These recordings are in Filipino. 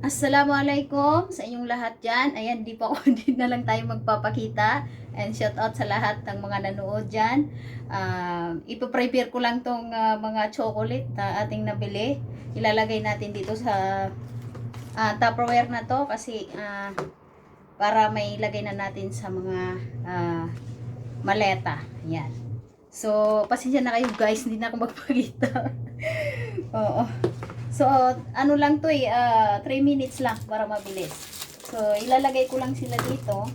Assalamualaikum sa inyong lahat dyan. Ayan, di pa ako, di na lang tayo magpapakita. And shout out sa lahat ng mga nanood dyan. Uh, ipaprepare ko lang tong ah, mga chocolate na ating nabili. Ilalagay natin dito sa ah, Tupperware na to kasi ah, para may lagay na natin sa mga ah, maleta. Ayan. So, pasensya na kayo guys, hindi na ako magpakita. Oo. So, ano lang to eh, 3 minutes lang para mabilis. So, ilalagay ko lang sila dito.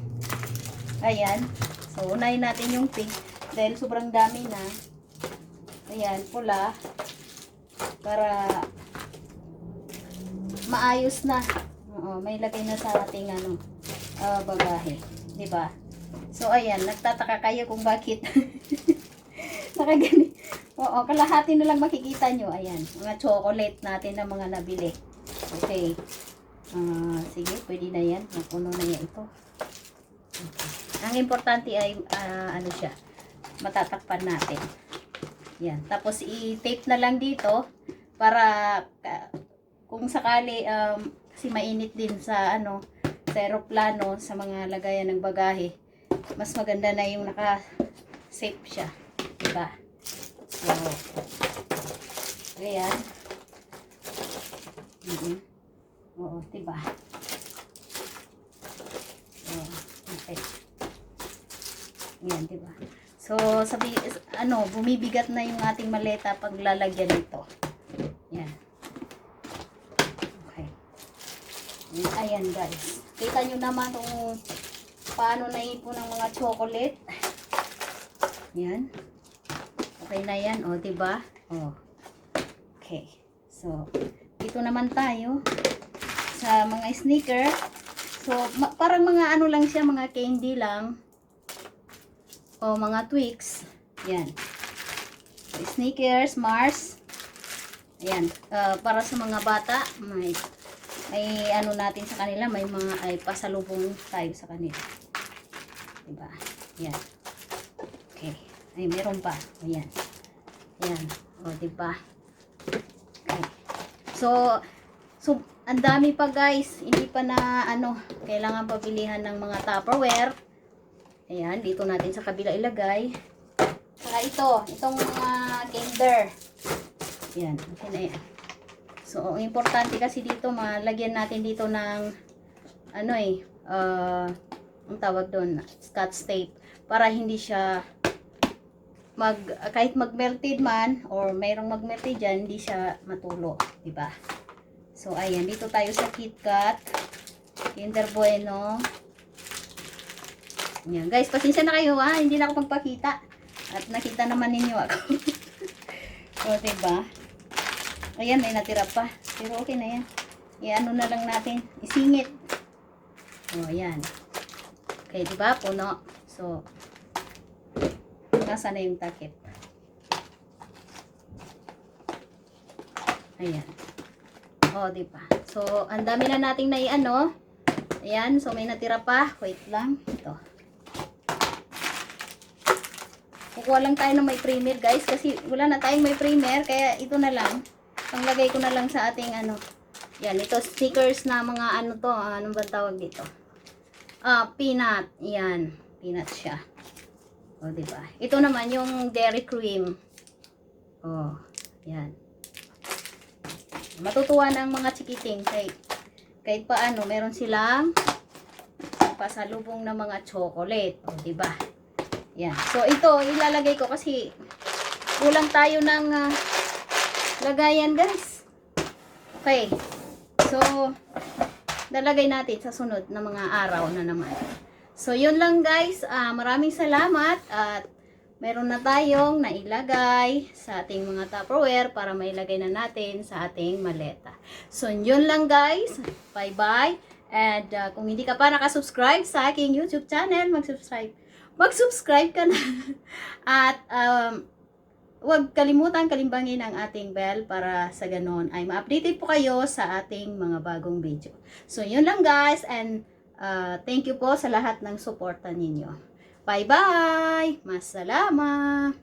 Ayan. So, unahin natin yung pink. Dahil sobrang dami na. Ayan, pula. Para maayos na. Oo, may lagay na sa ating ano, ah, bagahe. ba? So, ayan, nagtataka kayo kung bakit nakagani. Oo, kalahati na lang makikita nyo. Ayan, mga chocolate natin na mga nabili. Okay. Ah, sige, pwede na yan. Napuno na yan ito. Okay. Ang importante ay, ah, ano siya, matatakpan natin. Yan. Tapos, i-tape na lang dito para ka- kung sakali, um, kasi mainit din sa, ano, sa aeroplano, sa mga lagayan ng bagahe, mas maganda na yung naka-safe siya. Diba? So, ayan. Mhm. Oo, diba? Oo, okay. Ayan, diba? So, sabi, ano, bumibigat na yung ating maleta pag lalagyan nito. Yan. Okay. Ayan, guys. Kita nyo naman kung paano naipon ng mga chocolate. Yan. Okay na yan, o, diba? O. Okay. So, dito naman tayo sa mga sneaker. So, parang mga ano lang siya, mga candy lang. O, mga Twix. Yan. Sneakers, Mars. Ayan. ah, para sa mga bata, may, may ano natin sa kanila, may mga, ay pasalubong tayo sa kanila. Diba? Yan. Okay. Ay, meron pa. Ayan. Ayan. O, diba? Okay. So, so, ang dami pa guys. Hindi pa na, ano, kailangan pabilihan ng mga Tupperware. Ayan, dito natin sa kabila ilagay. Saka ito, itong mga kinder. Ayan, okay na. So, ang importante kasi dito, malagyan natin dito ng, ano eh, uh, ang tawag doon, scotch tape. Para hindi siya mag kahit mag-melted man or mayroong mag-melted diyan, hindi siya matulo, di ba? So ayan, dito tayo sa KitKat. Kinder Bueno. Yan, guys, pasensya na kayo ha, hindi na ako magpakita. At nakita naman ninyo ako. o, diba? Ayan, may natira pa. Pero okay na yan. I-ano na lang natin. Isingit. O, ayan. Okay, diba? Puno. So, nasa na yung takip. Ayan. O, di ba? So, ang dami na nating naiano. Ayan, so may natira pa. Wait lang. Ito. Kukuha lang tayo ng may primer, guys. Kasi wala na tayong may primer. Kaya ito na lang. Panglagay ko na lang sa ating ano. Yan, ito stickers na mga ano to. ah, Anong ba tawag dito? Ah, peanut. Yan. Peanut siya. O, di ba? Ito naman yung dairy cream. Oh, yan. Matutuwa ng mga chikiting kahit, kahit paano, meron silang pasalubong na mga chocolate. O, di ba? Yan. So, ito, ilalagay ko kasi kulang tayo ng ah, lagayan, guys. Okay. So, lalagay natin sa sunod na mga araw na naman. So, yun lang guys. Ah, maraming salamat at meron na tayong nailagay sa ating mga Tupperware para mailagay na natin sa ating maleta. So, yun lang guys. Bye-bye. And ah, kung hindi ka pa nakasubscribe sa aking YouTube channel, mag-subscribe. Mag-subscribe ka na. at um, huwag kalimutan kalimbangin ang ating bell para sa ganon ay ma-updated po kayo sa ating mga bagong video. So, yun lang guys. And Uh, thank you po sa lahat ng suporta ninyo. Bye-bye! Masalama!